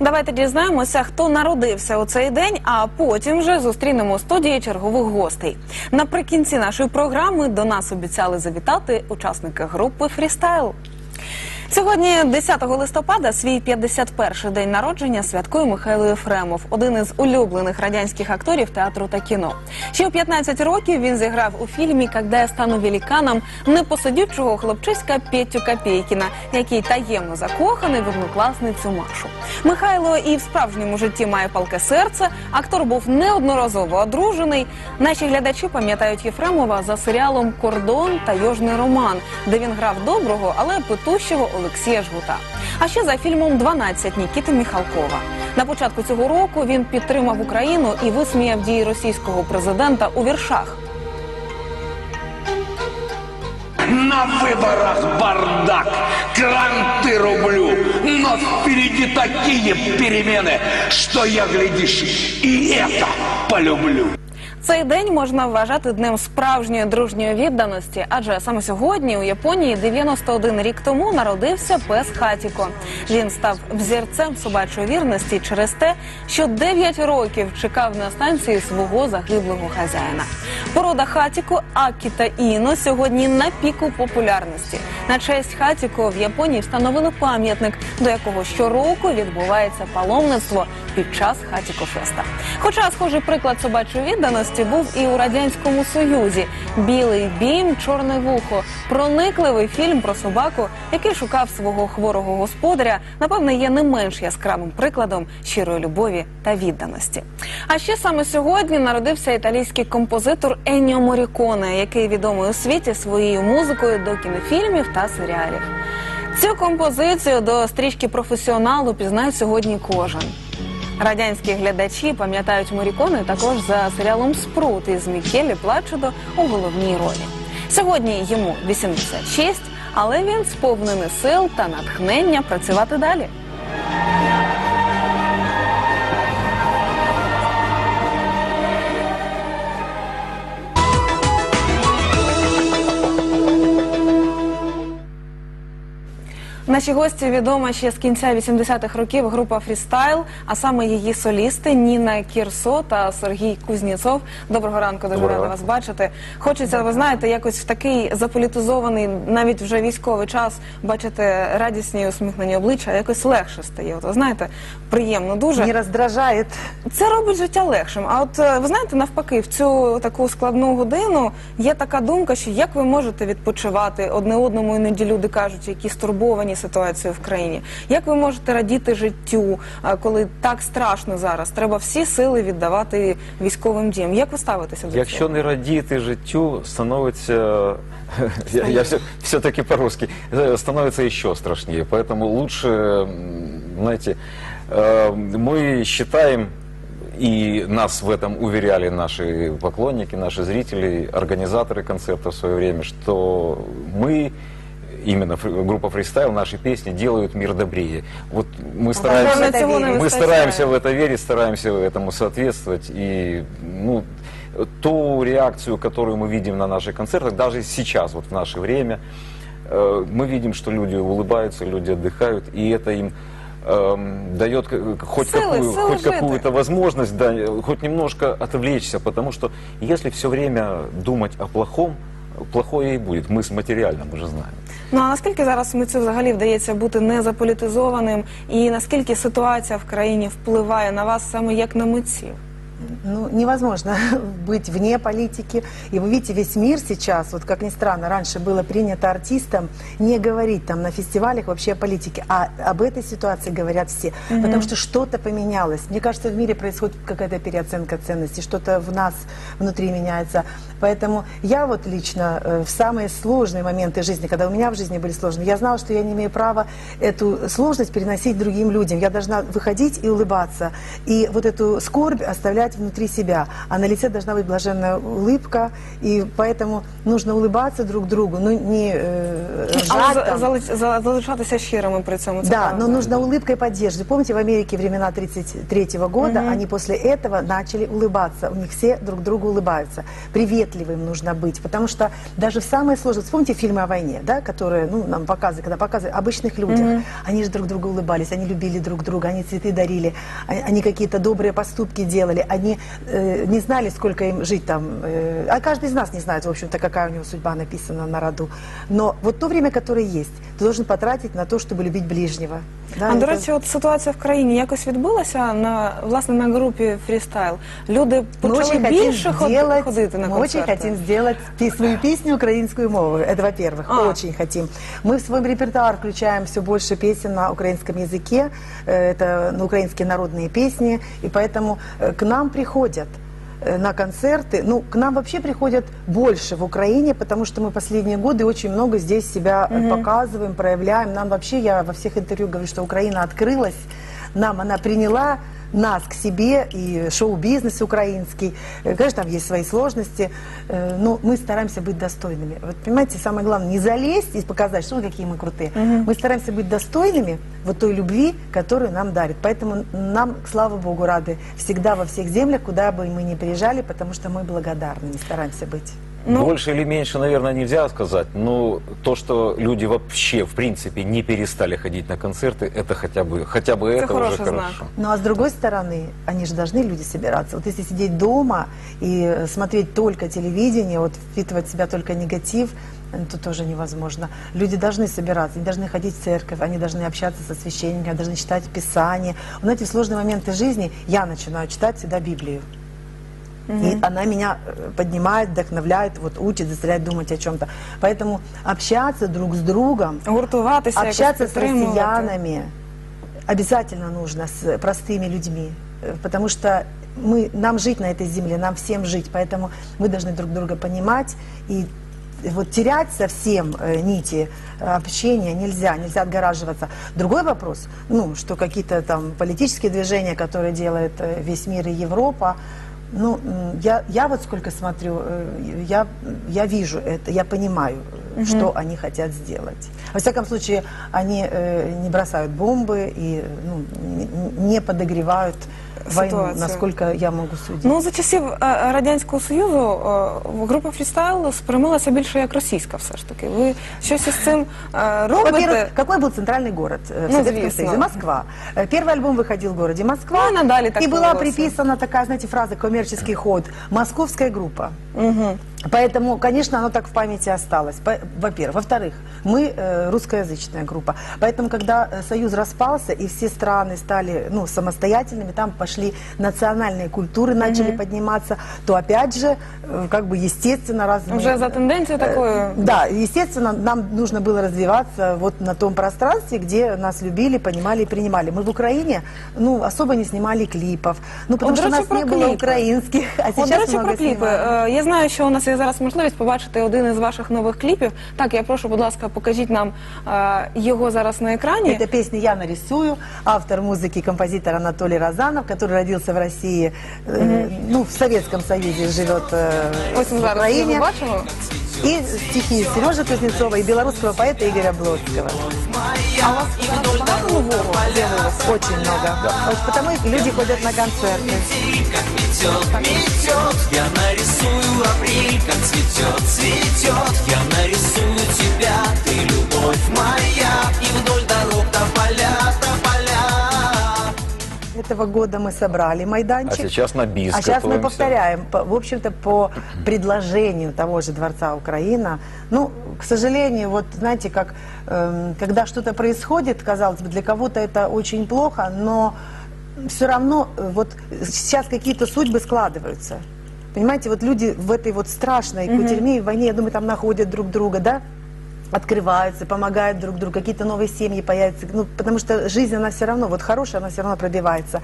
Давайте дізнаємося, хто народився у цей день, а потім вже зустрінемо у студії чергових гостей. Наприкінці нашої програми до нас обіцяли завітати учасники групи Фрістайл. Сьогодні, 10 листопада, свій 51-й день народження святкує Михайло Єфремов, один із улюблених радянських акторів театру та кіно. Ще у 15 років він зіграв у фільмі «Когда я стану великаном» непосидючого хлопчиська Петю Копейкіна, який таємно закоханий в однокласницю Машу. Михайло і в справжньому житті має палке серце. Актор був неодноразово одружений. Наші глядачі пам'ятають Єфремова за серіалом Кордон та Йожний роман, де він грав доброго, але петущого Олексія Жгута. А ще за фільмом «12» Нікіти Міхалкова. На початку цього року він підтримав Україну і висміяв дії російського президента у віршах. На выборах бардак, кранты рублю, но впереди такие перемены, что я, глядишь, и это полюблю. Цей день можна вважати днем справжньої дружньої відданості, адже саме сьогодні у Японії 91 рік тому народився пес Хатіко. Він став взірцем собачої вірності через те, що 9 років чекав на станції свого загиблого хазяїна. Порода Хатіко, Акі та Іно сьогодні на піку популярності. На честь Хатіко в Японії встановили пам'ятник, до якого щороку відбувається паломництво під час Хатіко Феста. Хоча схожий приклад собачої відданості був і у радянському союзі. Білий бім, чорне вухо, проникливий фільм про собаку, який шукав свого хворого господаря. Напевне, є не менш яскравим прикладом щирої любові та відданості. А ще саме сьогодні народився італійський композитор Енніо Моріконе, який відомий у світі своєю музикою до кінофільмів та серіалів. Цю композицію до стрічки професіоналу пізнає сьогодні кожен. Радянські глядачі пам'ятають Морікони також за серіалом Спрут із Мікелі Плачудо у головній ролі. Сьогодні йому 86, але він сповнений сил та натхнення працювати далі. Наші гості відома ще з кінця 80-х років група Фрістайл, а саме її солісти Ніна Кірсо та Сергій Кузнєцов. Доброго ранку, дуже рада вас бачити. Хочеться, ви знаєте, якось в такий заполітизований, навіть вже військовий час бачити радісні і усміхнені обличчя, якось легше стає. От ви знаєте, приємно дуже. не раздражает. Це робить життя легшим. А от е, ви знаєте, навпаки, в цю таку складну годину є така думка, що як ви можете відпочивати одне одному, іноді люди кажуть, які стурбовані ситуацією в країні. Як ви можете радіти життю, е, коли так страшно зараз? Треба всі сили віддавати військовим діям. Як ви ставитеся до Якщо цього? не радіти життю, становиться, я, я все, все-таки по-русски, э, становится еще страшнее. Поэтому лучше, м, знаете, э, мы считаем, и нас в этом уверяли наши поклонники, наши зрители, организаторы концерта в свое время, что мы именно группа фристайл, наши песни делают мир добрее. Вот мы стараемся, мы стараемся в это верить, стараемся этому соответствовать. И ну, ту реакцию, которую мы видим на наших концертах, даже сейчас, вот в наше время, э, мы видим, что люди улыбаются, люди отдыхают, и это им эм, дает хоть, Силы, какую, силы хоть какую-то возможность, да, хоть немножко отвлечься, потому что если все время думать о плохом, плохое и будет. Мы с материальным уже знаем. Ну а наскільки зараз митцю взагалі вдається бути незаполітизованим, і наскільки ситуація в країні впливає на вас саме як на митців? Ну, невозможно быть вне политики. И вы видите, весь мир сейчас, вот как ни странно, раньше было принято артистам не говорить там на фестивалях вообще о политике, а об этой ситуации говорят все. Потому что что-то поменялось. Мне кажется, в мире происходит какая-то переоценка ценностей, что-то в нас внутри меняется. Поэтому я вот лично э, в самые сложные моменты жизни, когда у меня в жизни были сложные, я знала, что я не имею права эту сложность переносить другим людям. Я должна выходить и улыбаться. И вот эту скорбь оставлять внутри себя, а на лице должна быть блаженная улыбка, и поэтому нужно улыбаться друг другу, ну не э, Але за- там. зали- за- залишатися щирими при цьому. Це Да, правда. но нужна улыбка и поддержка. Помните, в Америке времена 33 года, они после этого начали улыбаться. У них все друг другу улыбаются. Приветливым нужно быть, потому что даже в самые сложные... Вспомните фильмы о войне, да, которые ну, нам показывают, когда показывают обычных людях. Они же друг другу улыбались, они любили друг друга, они цветы дарили, они, они какие-то добрые поступки делали, они э, не знали, сколько им жить там. э, а каждый из нас не знает, в общем-то, какая у него судьба написана на роду. Но вот то время, которое есть, ты должен потратить на то, чтобы любить ближнего. Да, А до это- речі, от ситуація в країні якось відбулася на власне на групі фрістайл. Люди мы почали очень хотим більше ход- сделать, ходити на мы очень концерти. хотим сделать пи- свою песню украинскую мову. Это во-первых, А. очень хотим. Мы в свой репертуар включаем все больше песен на украинском языке. Э, Это на украинские народные песни. И поэтому э, к нам приходят э, на концерты. Ну, к нам вообще приходят больше в Украине, потому что мы последние годы очень много здесь себя э, показываем, проявляем. Нам вообще, я во всех интервью говорю, что Украина открылась, нам она приняла нас к себе и шоу-бизнес украинский. Э, Конечно, там есть свои сложности, э, но мы стараемся быть достойными. Вот понимаете, самое главное, не залезть и показать, что мы какие мы крутые. Мы стараемся быть достойными вот той любви, которую нам дарит. Поэтому нам, слава Богу, рады всегда во всех землях, куда бы мы ни приезжали, потому что мы благодарны, не стараемся быть. Ну- Больше или меньше, наверное, нельзя сказать, но то, что люди вообще, в принципе, не перестали ходить на концерты, это хотя бы, хотя бы это, уже хороший знак. хорошо. Ну а с другой стороны, они же должны люди собираться. Вот если сидеть дома и э, смотреть только телевидение, вот впитывать в себя только негатив, э, то тоже невозможно. Люди должны собираться, они должны ходить в церковь, они должны общаться со священниками, они должны читать Писание. Вы знаете, в сложные моменты жизни я начинаю читать всегда Библию. И она меня э, поднимает, вдохновляет, вот учит, заставляет думать о чем-то. Поэтому общаться друг с другом, Гуртуватися, Общаться с россиянами обязательно нужно с простыми людьми, э, потому что мы, нам жить на этой земле, нам всем жить, поэтому мы должны друг друга понимать и вот терять совсем э, нити э, общения нельзя, нельзя отгораживаться. Другой вопрос, ну, что какие-то там политические движения, которые делает э, весь мир и Европа, ну, я, я вот сколько смотрю, э, я, я вижу это, я понимаю, э, что они хотят сделать. Во всяком случае, они э, не бросают бомбы и э, ну, не- не подогревают войну, Ситуацию. насколько я могу судить. Ну за часів е, радянського союзу е, група фрістайл сприймалася більше як російська, все ж таки. Ви щось із цим е, робите? Во-первых, какой был центральный город э, в Ну, Советском известно. Союзе? Москва. Э, Первый альбом выходил в городе Москва. Ну, и надали так И была волосы. приписана такая, знаете, фраза «коммерческий ход». Московская группа. Поэтому, конечно, оно так в памяти осталось. По- Во-первых. Во-вторых, мы э, русскоязычная группа. Поэтому, когда э, Союз распался и все страны стали ну, самостоятельными, там пошли национальные культуры, начали подниматься, то опять же, э, как бы естественно, раз мы- Вже за тенденцією такою. да, естественно, нам нужно было развиваться вот на том пространстве, где нас любили, понимали и принимали. Мы в Украине, ну, особо не снимали клипов, ну, потому От, что до у речі, нас про не было кліпи. украинских, а От, до сейчас речі, много про кліпи. снимаем. Е, Я знаю, що у нас є зараз можливість побачити один із ваших нових кліпів. Так, я прошу, будь ласка, покажіть нам е, його зараз на екрані. Это песня «Я нарисую», автор музыки композитор Анатолий Розанов, который родился в России, э, ну, в Советском Союзе, живет э, Ось ми в зараз його Украине. бачимо. И стихи Сережи Кузнецова и белорусского поэта Игоря Блодского. А у вас зараз багато нового з'явилося? Очень много. Вот потому и люди ходят на концерты. Я нарисую апрель, как цветет, цветет Я нарисую тебя, ты любовь моя И вдоль дорог тополя, тополя Этого года мы собрали А майданчик. сейчас на бис А сейчас мы готовимся. повторяем, по- в общем-то, по предложению того же Дворца Украина. Ну, к сожалению, вот знаете, как эм, когда что-то происходит, казалось бы, для кого-то это очень плохо, но все равно э, вот сейчас какие-то судьбы складываются. Понимаете, вот люди в этой вот страшной кутерьме и войне, я думаю, там находят друг друга, да? открываются, помогают друг другу, какие-то новые семьи появятся, ну, потому что жизнь, она все равно, вот хорошая, она все равно пробивается.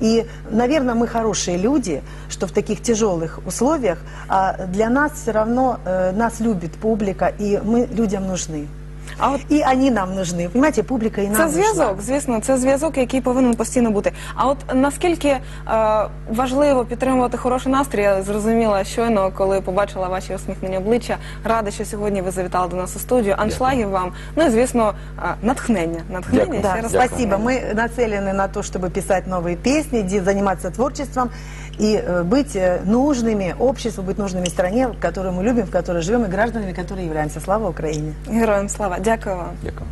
И, наверное, мы хорошие люди, что в таких тяжелых условиях, а для нас все равно, э, нас любит публика, и мы людям нужны. А от И они нам нужны. Понимаете, публика и нам Це нужна. зв'язок, звісно, це зв'язок, який повинен постійно бути. А от наскільки е, важливо підтримувати хороший настрій, я зрозуміла щойно, коли побачила ваші усміхнені обличчя. Рада, що сьогодні ви завітали до нас у студію. Аншлагів вам. Ну і звісно, е, натхнення. Натхнення Дякую. ще Да, раз. Дякую. спасибо. Мы нацелены на то, чтобы писать новые песни, де- заниматься творчеством И э, быть э, нужными обществу, быть нужными стране, которую мы любим, в которой живем, и гражданами, которые являемся. Слава Украине! Героям слава. Дякую вам. Дякую.